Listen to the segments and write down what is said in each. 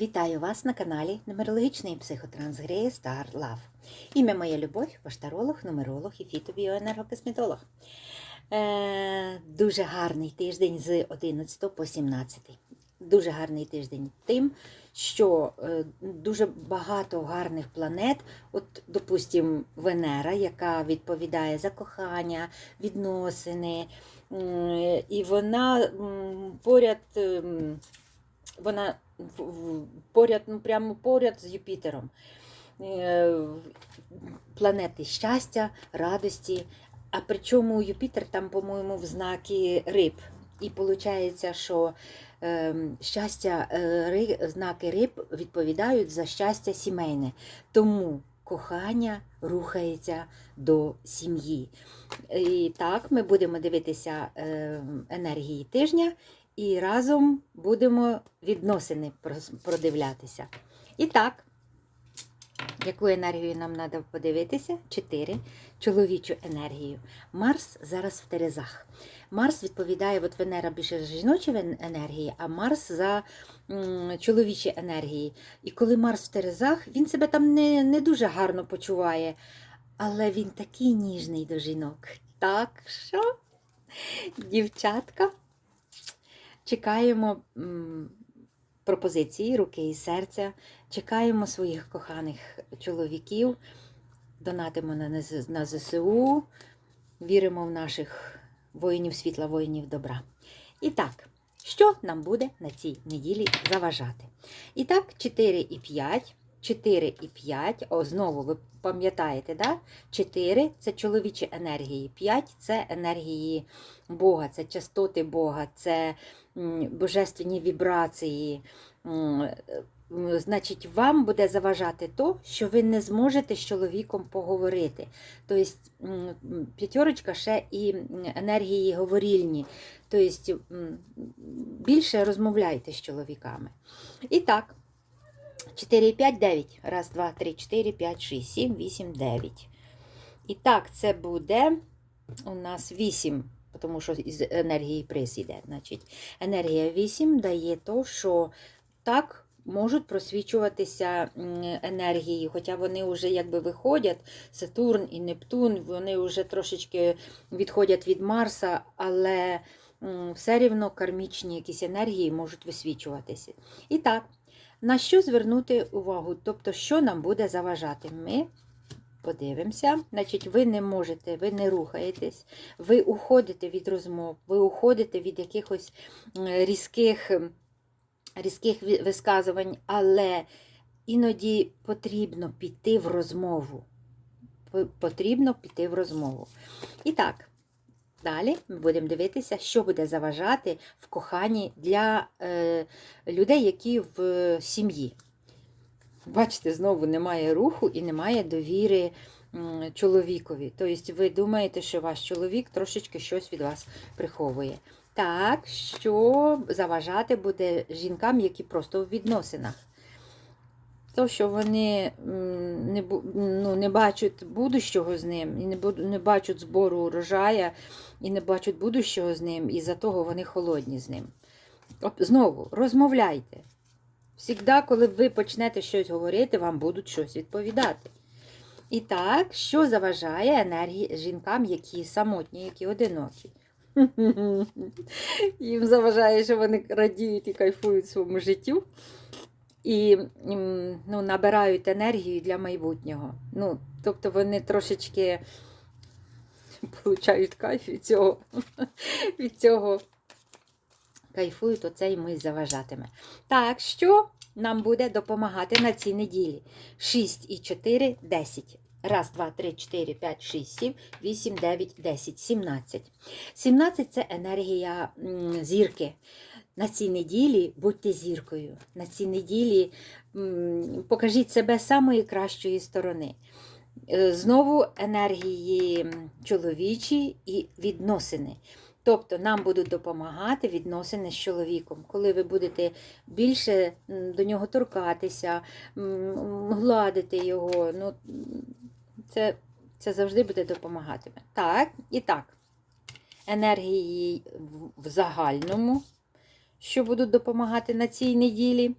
Вітаю вас на каналі Нумерологічний психотрансгреї Star Love. Ім'я моя любов, ваш таролог, нумеролог і фітобіоенергокосметолог. Е, дуже гарний тиждень з 11 по 17. Дуже гарний тиждень тим, що е, дуже багато гарних планет. От, допустимо, Венера, яка відповідає за кохання, відносини, і вона поряд. м, вона поряд, ну прямо поряд з Юпітером. Е, Планети щастя, радості. А причому Юпітер там, по-моєму, в знакі риб. І виходить, що е, щастя, е, знаки риб відповідають за щастя сімейне. Тому кохання рухається до сім'ї. І так, ми будемо дивитися е, енергії тижня і разом будемо відносини продивлятися. І так, яку енергію нам треба подивитися? Чотири. Чоловічу енергію. Марс зараз в Терезах. Марс відповідає, от Венера більше за жіночі енергії, а Марс за чоловічі енергії. І коли Марс в Терезах, він себе там не, не дуже гарно почуває, але він такий ніжний до жінок. Так що, дівчатка, чекаємо пропозиції руки і серця, чекаємо своїх коханих чоловіків, донатимо на, на ЗСУ, віримо в наших воїнів світла, воїнів добра. І так, що нам буде на цій неділі заважати? І так, 4 і 5. 4 і 5, о, знову ви пам'ятаєте, да? 4 це чоловічі енергії, 5 це енергії Бога, це частоти Бога, це божественні вібрації. Значить, вам буде заважати то, що ви не зможете з чоловіком поговорити. Тобто п'ятерочка ще і енергії говорільні. Тобто більше розмовляйте з чоловіками. І так. 4, 5, 9. Раз, два, три, 4, 5, 6, 7, 8, 9. І так, це буде у нас 8, тому що із енергії приз іде. Значить, енергія 8 дає то, що так можуть просвічуватися енергії, хоча вони вже якби виходять, Сатурн і Нептун, вони вже трошечки відходять від Марса, але все рівно кармічні якісь енергії можуть висвічуватися. І так, на що звернути увагу? Тобто, що нам буде заважати? Ми подивимося. Значить, ви не можете, ви не рухаєтесь, ви уходите від розмов, ви уходите від якихось різких, різких висказувань, але іноді потрібно піти в розмову. Потрібно піти в розмову. І так. Далі ми будемо дивитися, що буде заважати в коханні для е, людей, які в е, сім'ї. Бачите, знову немає руху і немає довіри м, чоловікові. Тобто ви думаєте, що ваш чоловік трошечки щось від вас приховує. Так, що заважати буде жінкам, які просто в відносинах. То, що вони не, ну, не бачать будущого з ним, і не, не бачать збору урожая, і не бачать будущого з ним, і за того вони холодні з ним. Знову розмовляйте. Всігда, коли ви почнете щось говорити, вам будуть щось відповідати. І так, що заважає енергії жінкам, які самотні, які одинокі? Їм заважає, що вони радіють і кайфують своєму життю і ну, набирають енергію для майбутнього. Ну, тобто вони трошечки получають кайф від цього. від цього кайфують, оце йому і заважатиме. Так, що нам буде допомагати на цій неділі? 6 і 4 – 10. Раз, два, три, чотири, п'ять, шість, сім, вісім, дев'ять, десять, сімнадцять. Сімнадцять це енергія зірки. На цій неділі будьте зіркою. На цій неділі покажіть себе самої кращої сторони. Е, Знову енергії чоловічі і відносини. Тобто нам будуть допомагати відносини з чоловіком, коли ви будете більше до нього торкатися, гладити його. Ну, це, це завжди буде допомагатиме. Так, і так. Енергії в загальному, що будуть допомагати на цій неділі.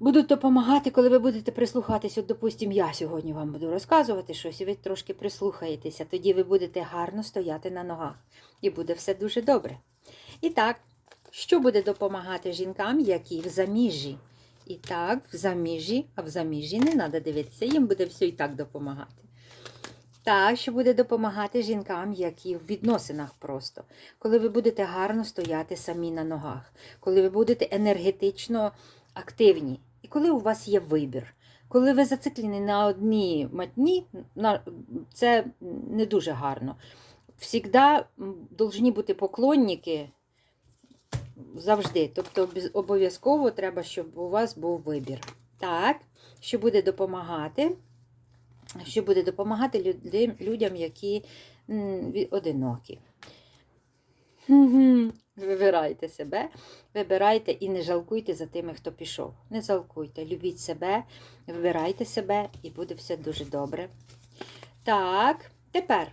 будуть допомагати, коли ви будете прислухатись. От, допустим, я сьогодні вам буду розказувати щось, і ви трошки прислухаєтеся, тоді ви будете гарно стояти на ногах. І буде все дуже добре. І так, що буде допомагати жінкам, які в заміжжі? І так, в заміжжі, а в заміжжі не треба дивитися, їм буде все і так допомагати. Так, що буде допомагати жінкам, які в відносинах просто. Коли ви будете гарно стояти самі на ногах, коли ви будете енергетично активні, і коли у вас є вибір. Коли ви зациклені на одній матні, це не дуже гарно. Всігда должні бути поклонники завжди. Тобто обов'язково треба, щоб у вас був вибір. Так, що буде допомагати? Що буде допомагати людям, які одинокі. Вибирайте себе, вибирайте і не жалкуйте за тими, хто пішов. Не жалкуйте, любіть себе, вибирайте себе і буде все дуже добре. Так, тепер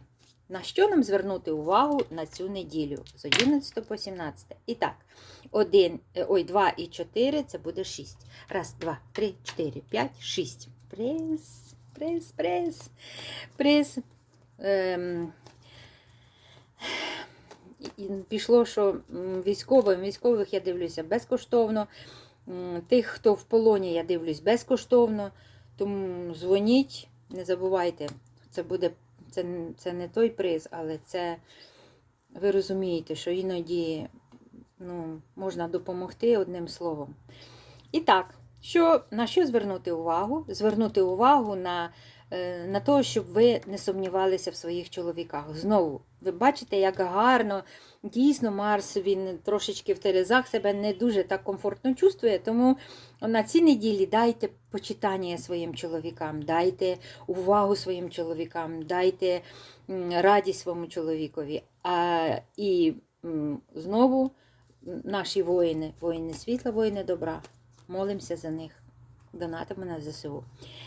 на що нам звернути увагу на цю неділю з 11 по 17? І так, 1, ой, 2 і 4 це буде 6. Раз, два, три, чотири, п'ять, шість. Прес, прес, прес, прес. Ем, і пішло, що військовим, військових я дивлюся безкоштовно. Тих, хто в полоні, я дивлюсь безкоштовно. Тому дзвоніть, не забувайте, це буде це, це не той приз, але це ви розумієте, що іноді ну, можна допомогти одним словом. І так, що, на що звернути увагу? Звернути увагу на, е, на те, щоб ви не сумнівалися в своїх чоловіках. Знову, ви бачите, як гарно, дійсно, Марс він трошечки в Терезах себе не дуже так комфортно чувствує, тому на цій неділі дайте почитання своїм чоловікам, дайте увагу своїм чоловікам, дайте радість своєму чоловікові. А, і знову наші воїни, воїни світла, воїни добра. Молимося за них, донатимо на ЗСУ.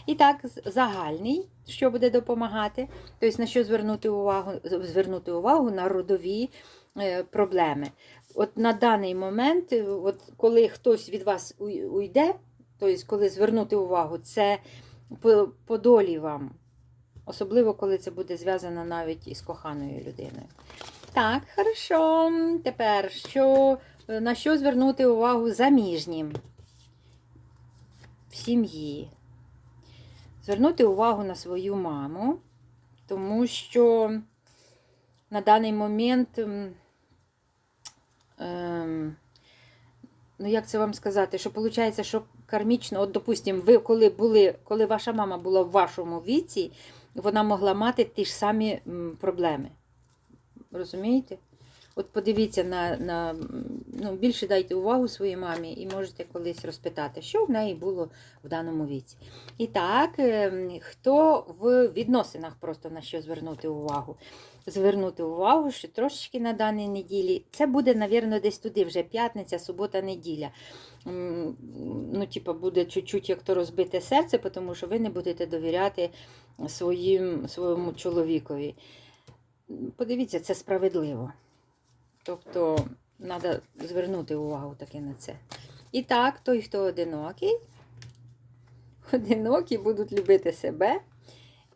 І так, загальний, що буде допомагати, тобто на що звернути увагу, звернути увагу на родові е, проблеми. От на даний момент, е, от коли хтось від вас уйде, тобто коли звернути увагу, це по, долі вам. Особливо, коли це буде зв'язано навіть із коханою людиною. Так, хорошо. Тепер що, на що звернути увагу заміжнім в сім'ї? Звернути увагу на свою маму, тому що на даний момент, ем, ну як це вам сказати, що виходить, що кармічно, от, допустимо, ви коли були, коли ваша мама була в вашому віці, вона могла мати ті ж самі проблеми. Розумієте? От подивіться на, на ну, більше дайте увагу своїй мамі і можете колись розпитати, що в неї було в даному віці. І так, ем, хто в відносинах просто на що звернути увагу? Звернути увагу, що трошечки на даній неділі, це буде, напевно, десь туди вже п'ятниця, субота, неділя. Ну, типа, буде чуть-чуть як то розбите серце, тому що ви не будете довіряти своїм, своєму чоловікові. Подивіться, це справедливо. Тобто, треба звернути увагу таки на це. І так, той, хто одинокий, одинокі будуть любити себе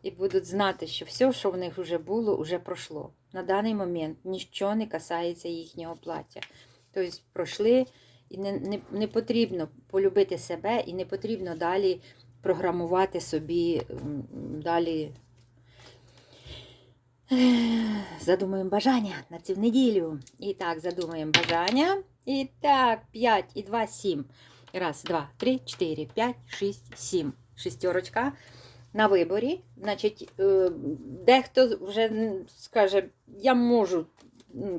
і будуть знати, що все, що в них вже було, вже пройшло. На даний момент нічого не касається їхнього плаття. Тобто пройшли, і не, не, не потрібно полюбити себе, і не потрібно далі програмувати собі далі. Задумаємо бажання на цю неділю. І так, задумаємо бажання. І так, 5 і 2, 7. Раз, два, три, чотири, п'ять, шість, сім. Шістерочка на виборі. Значить, е, дехто вже скаже, я можу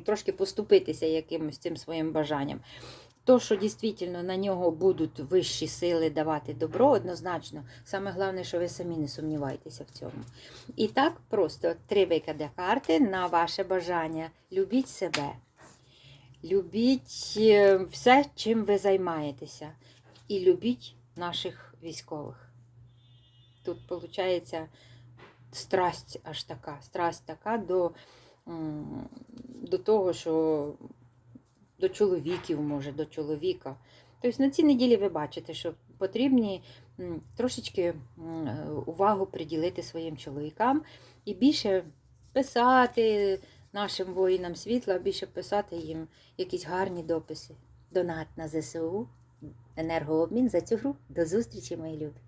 трошки поступитися якимось цим своїм бажанням. То, що дійсно на нього будуть вищі сили давати добро, однозначно. Саме головне, що ви самі не сумніваєтеся в цьому. І так просто три викиди карти на ваше бажання. Любіть себе. Любіть е, все, чим ви займаєтеся. І любіть наших військових. Тут, виходить, страсть аж така. Страсть така до, до того, що до чоловіків, може, до чоловіка. Тобто на цій неділі ви бачите, що потрібні трошечки увагу приділити своїм чоловікам і більше писати нашим воїнам світла, більше писати їм якісь гарні дописи. Донат на ЗСУ, енергообмін за цю гру. До зустрічі, мої любі!